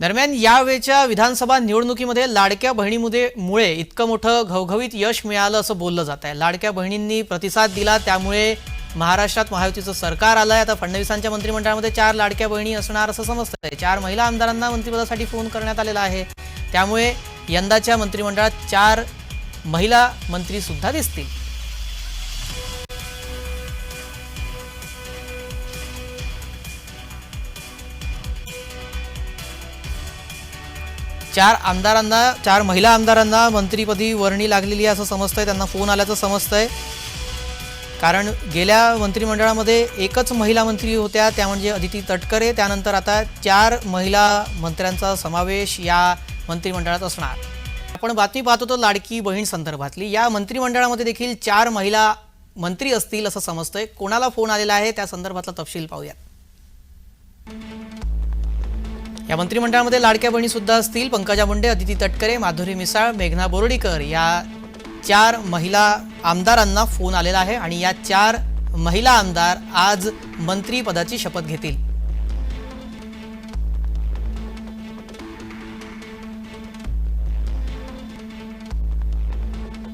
दरम्यान यावेळच्या विधानसभा निवडणुकीमध्ये लाडक्या बहिणीमुळे मुळे इतकं मोठं घवघवीत यश मिळालं असं बोललं जात आहे. लाडक्या बहिणींनी प्रतिसाद दिला त्यामुळे महाराष्ट्रात महायुतीचं सरकार आलं आहे आता फडणवीसांच्या मंत्रिमंडळामध्ये चार लाडक्या बहिणी असणार असं समजतं आहे चार महिला आमदारांना मंत्रिपदासाठी फोन करण्यात आलेला आहे. त्यामुळे यंदाच्या मंत्रिमंडळात चार महिला मंत्रीसुद्धा दिसतील. चार आमदारांना चार महिला आमदारांना मंत्रीपदी वर्णी लागलेली आहे असं समजतंय. त्यांना फोन आल्याचं समजतंय. कारण गेल्या मंत्रिमंडळामध्ये एकच महिला मंत्री होत्या त्या म्हणजे अदिती तटकरे. त्यानंतर आता चार महिला मंत्र्यांचा समावेश या मंत्रिमंडळात असणार. आपण बातमी पाहत होतो लाडकी बहीण संदर्भातली. या मंत्रिमंडळामध्ये देखील चार महिला मंत्री असतील असं समजतंय. कोणाला फोन आलेला आहे त्या संदर्भातला तपशील पाहूयात. या मंत्रिमंडळामध्ये लाडक्या बहिणी सुद्धा असतील. पंकजा मुंडे अदिती तटकरे माधुरी मिसाळ मेघना बोर्डीकर या चार महिला आमदारांना फोन आलेला आहे आणि या चार महिला आमदार आज मंत्रीपदाची शपथ घेतील.